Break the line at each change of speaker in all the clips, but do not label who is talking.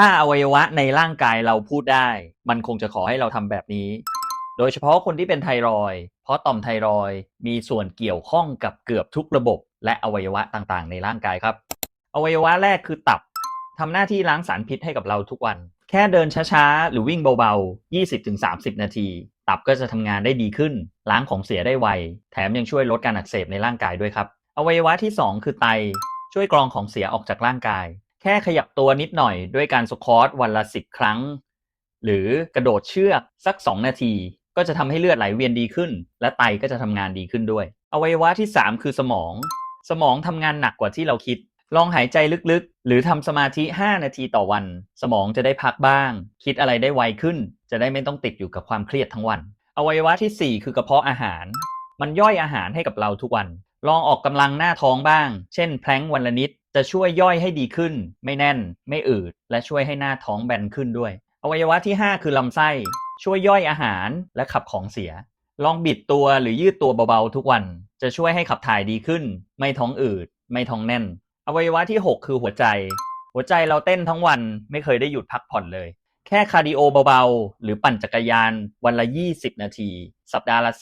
ถ้าอวัยวะในร่างกายเราพูดได้ มันคงจะขอให้เราทำแบบนี้ โดยเฉพาะคนที่เป็นไทรอย เพราะต่อมไทรอยมีส่วนเกี่ยวข้องกับเกือบทุกระบบ และอวัยวะต่างๆ ในร่างกายครับ อวัยวะแรกคือตับทำหน้าที่ล้างสารพิษให้กับเราทุกวัน แค่เดินช้าๆ หรือวิ่งเบาๆ 20-30 นาที ตับก็จะทำงานได้ดีขึ้น ล้างของเสียได้ไว แถมยังช่วยลดการอักเสบในร่างกายด้วยครับ อวัยวะที่ 2 คือไต ช่วยกรองของเสียออกจากร่างกาย ค่ขยับตัวนิดหน่อยด้วยการสควอตวันละ 10 ครั้ง หรือกระโดดเชือกสัก 2 นาที ก็จะทำให้เลือดไหลเวียนดีขึ้น และไตก็จะทำงานดีขึ้นด้วย อวัยวะที่ 3 คือสมอง สมองทำงานหนักกว่าที่เราคิด ลองหายใจลึกๆ หรือทำสมาธิ 5 นาทีต่อวัน สมองจะได้พักบ้าง คิดอะไรได้ไวขึ้น จะได้ไม่ต้องติดอยู่กับความเครียดทั้งวัน อวัยวะทีสี่4 คือกระเพาะอาหาร มันย่อยอาหารให้กับเราทุกวัน ลองออกกำลังหน้าท้องบ้าง เช่น แพลงวันละนิด จะช่วยย่อยให้ดีขึ้น ไม่แน่น ไม่อืด และช่วยให้หน้าท้องแบนขึ้นด้วย อวัยวะที่ 5 คือลำไส้ ช่วยย่อยอาหารและขับของเสีย ลองบิดตัวหรือยืดตัวเบาๆทุกวัน จะช่วยให้ขับถ่ายดีขึ้น ไม่ท้องอืด ไม่ท้องแน่น อวัยวะที่ 6 คือหัวใจ หัวใจเราเต้นทั้งวันไม่เคยได้หยุดพักผ่อนเลย แค่คาร์ดิโอเบาๆ หรือปั่นจักรยานวันละ 20 นาที สัปดาห์ละ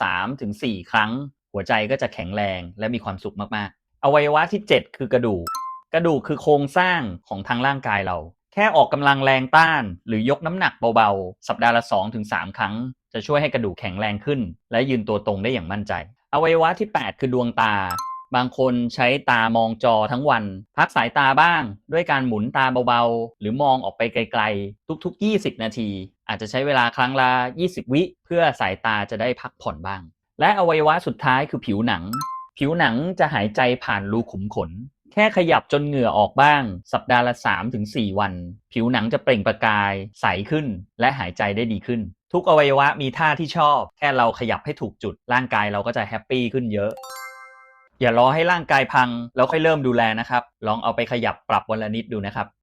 3-4 ครั้ง หัวใจก็จะแข็งแรงและมีความสุขมากๆ อวัยวะที่ 7 คือกระดูก กระดูกคือโครงสร้างของทางร่างกายเรา แค่ออกกำลังแรงต้าน หรือยกน้ำหนักเบาๆ สัปดาห์ละ 2-3 ครั้ง จะช่วยให้กระดูกแข็งแรงขึ้น และยืนตัวตรงได้อย่างมั่นใจ อวัยวะที่ 8 คือดวงตา บางคนใช้ตามองจอทั้งวัน พักสายตาบ้าง ด้วยการหมุนตาเบาๆ หรือมองออกไปไกลๆ ทุก ๆ 20 นาที อาจจะใช้เวลาครั้งละ 20 วิ เพื่อสายตาจะได้พักผ่อนบ้าง และอวัยวะสุดท้ายคือผิวหนัง ผิวหนังจะหายใจผ่านรูขุมขน แค่ขยับจนเหงื่อออกบ้าง สัปดาห์ละ 3-4 วัน ผิวหนังจะเปล่งประกาย ใสขึ้น และหายใจได้ดีขึ้น ทุกอวัยวะมีท่าที่ชอบ แค่เราขยับให้ถูกจุด ร่างกายเราก็จะแฮปปี้ขึ้นเยอะ อย่ารอให้ร่างกายพัง แล้วค่อยเริ่มดูแลนะครับ ลองเอาไปขยับปรับวันละนิดดูนะครับ